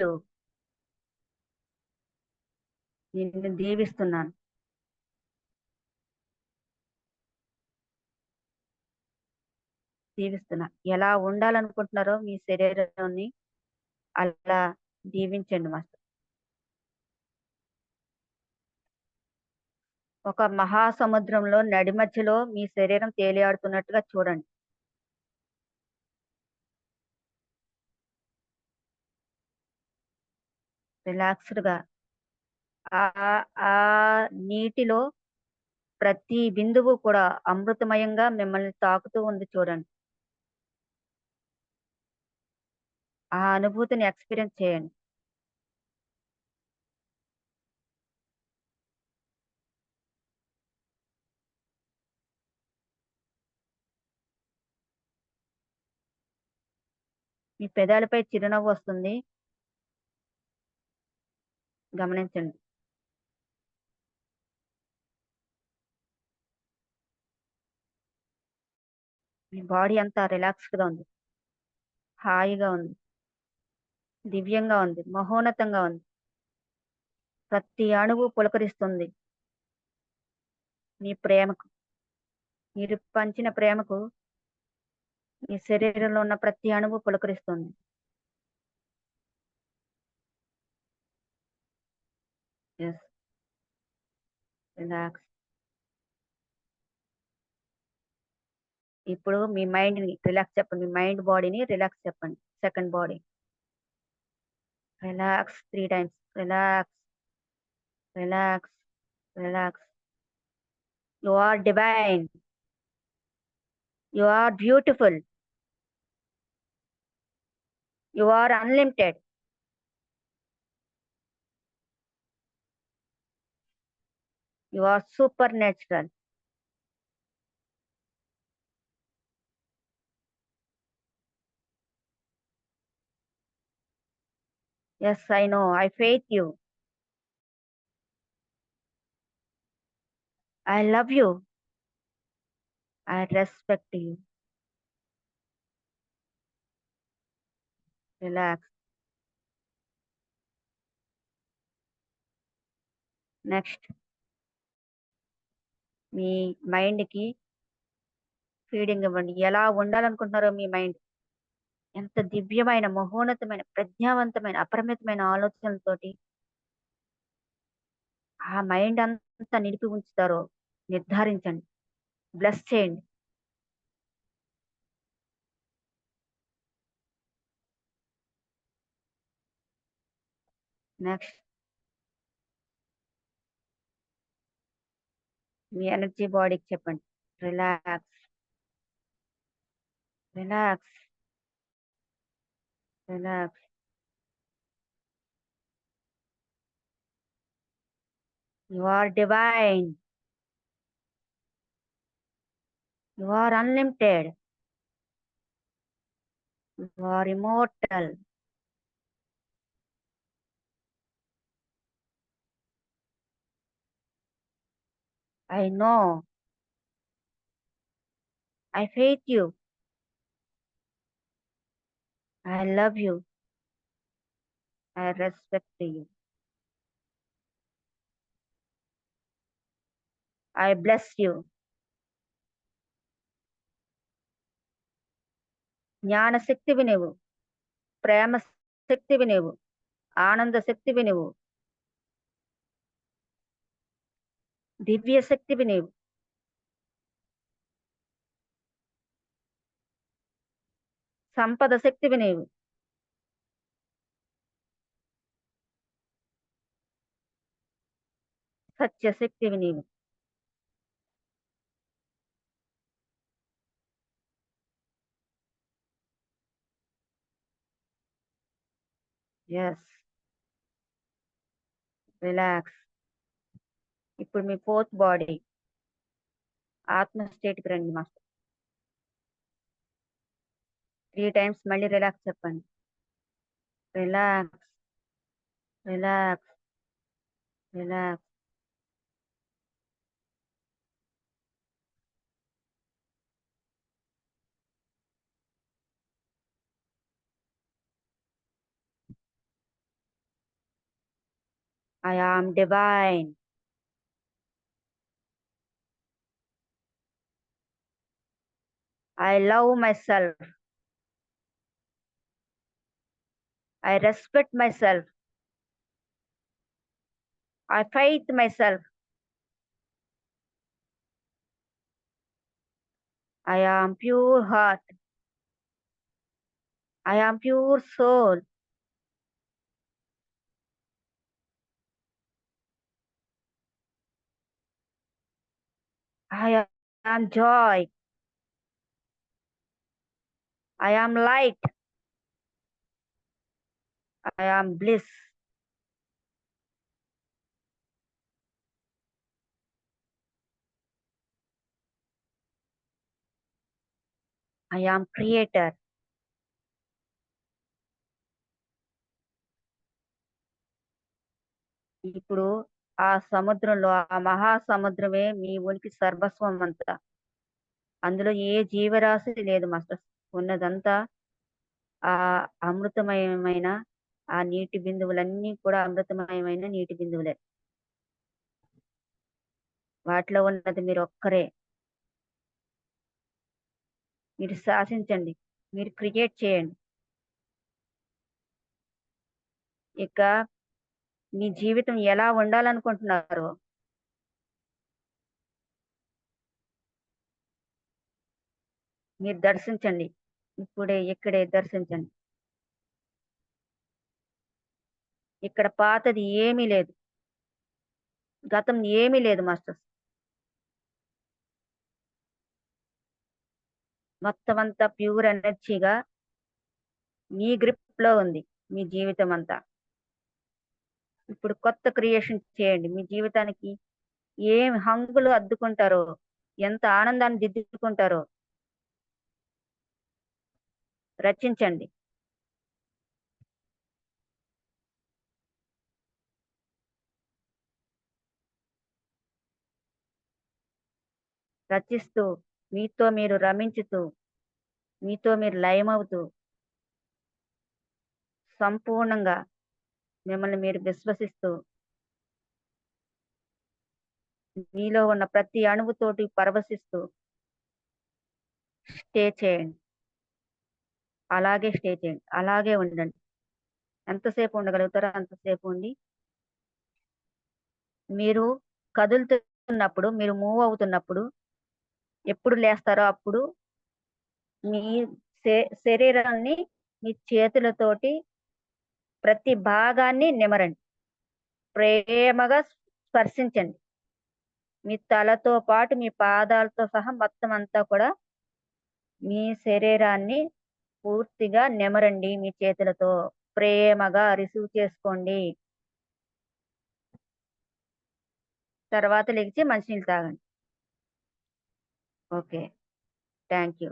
You నిన్ను దీవిస్తున్నాను. దీవిస్తున్నా. ఎలా ఉండాలనుకుంటున్నారో మీ శరీరాన్ని అలా దీవించండి మాస్టర్. ఒక మహాసముద్రంలో నడి మధ్యలో మీ శరీరం తేలియాడుతున్నట్టుగా చూడండి. రిలాక్స్డ్గా ఆ ఆ నీటిలో ప్రతి బిందువు కూడా అమృతమయంగా మిమ్మల్ని తాకుతూ ఉంది చూడండి. ఆ అనుభూతిని ఎక్స్పీరియన్స్ చేయండి. మీ పెదాలపై చిరునవ్వు వస్తుంది. గమనించండి. మీ బాడీ అంతా రిలాక్స్డ్గా ఉంది. హాయిగా ఉంది. దివ్యంగా ఉంది. మహోన్నతంగా ఉంది. ప్రతి అణువు పులకరిస్తుంది. మీ ప్రేమకు. మీరు పంచిన ప్రేమకు మీ శరీరంలో ఉన్న ప్రతి అణువు పులకరిస్తుంది. రిలాక్స్ ఇప్పుడు మీ మైండ్ ని రిలాక్స్ చెప్పండి మీ మైండ్ బాడీని రిలాక్స్ చెప్పండి second body relax three times relax relax relax you are divine you are beautiful you are unlimited You are supernatural. Yes, I know. I faith you. I love you. I respect you. Relax. Next. మీ మైండ్కి feeding ఇవ్వండి. ఎలా ఉండాలనుకుంటున్నారో మీ mind. ఎంత దివ్యమైన మహోన్నతమైన ప్రజ్ఞావంతమైన అపరిమితమైన ఆలోచనలతోటి ఆ mind అంతా నిలిపి ఉంచుతారో నిర్ధారించండి. బ్లెస్ చేయండి. నెక్స్ట్. మీ ఎనర్జీ బాడీకి చెప్పండి relax relax relax you are divine you are unlimited you are immortal I know. I hate you. I love you. I respect you. I bless you. ಜ್ಞಾನ ಶಕ್ತಿವಿ ನೀವು ಪ್ರೇಮ ಶಕ್ತಿವಿ ನೀವು Ananda ಶಕ್ತಿವಿ ನೀವು నీవు దివ్య శక్తివి నీవు సంపద శక్తివి నీవు సత్య శక్తివి నీవు ఎస్ రిలాక్స్ ఇప్పుడు మీ ఫోర్త్ బాడీ ఆత్మ స్టేట్కి రండి మాస్టర్ త్రీ టైమ్స్ మళ్ళీ రిలాక్స్ చెప్పండి relax relax relax I am divine. I love myself. I respect myself. I faith myself. I am pure heart. I am pure soul. I am joy. I am light. I am bliss. I am creator. ఇప్పుడు ఆ సముద్రంలో ఆ మహాసముద్రమే మీ ఉనికి సర్వస్వం అంతా అందులో ఏ జీవరాశి లేదు మాస్టర్ ఉన్నదంతా ఆ అమృతమయమైన ఆ నీటి బిందువులన్నీ కూడా అమృతమయమైన నీటి బిందువులే. వాటిలో ఉన్నది మీరు ఒక్కరే. మీరు శాసించండి. మీరు క్రియేట్ చేయండి. ఇక మీ జీవితం ఎలా ఉండాలనుకుంటున్నారు. మీరు దర్శించండి. ఇప్పుడే ఇక్కడే దర్శించండి. ఇక్కడ పాతది ఏమీ లేదు. గతం ఏమీ లేదు మాస్టర్స్. మొత్తం అంతా ప్యూర్ ఎనర్జీగా మీ గ్రిప్లో ఉంది మీ జీవితం అంతా ఇప్పుడు కొత్త క్రియేషన్ చేయండి. మీ జీవితానికి ఏం హంగులు అద్దుకుంటారో ఎంత ఆనందాన్ని దిద్దుకుంటారో రచించండి. రచిస్తూ మీతో మీరు రమించుతూ మీతో మీరు లయమవుతూ సంపూర్ణంగా మిమ్మల్ని మీరు విశ్వసిస్తూ మీలో ఉన్న ప్రతి అణువుతోటి పరవశిస్తూ స్టే చేయండి. అలాగే స్టే చేయండి. అలాగే ఉండండి. ఎంతసేపు ఉండగలుగుతారో అంతసేపు ఉండి మీరు కదులుతున్నప్పుడు మీరు మూవ్ అవుతున్నప్పుడు ఎప్పుడు లేస్తారో అప్పుడు మీ శరీరాన్ని మీ చేతులతోటి ప్రతి భాగాన్ని నిమరండి. ప్రేమగా స్పర్శించండి. మీ తలతో పాటు మీ పాదాలతో సహా మొత్తం అంతా కూడా మీ శరీరాన్ని పూర్తిగా నెమరండి మీ చేతులతో. ప్రేమగా రిసీవ్ చేసుకోండి. తర్వాత లేచి మంచినీళ్ళు తాగండి. ఓకే. Thank you.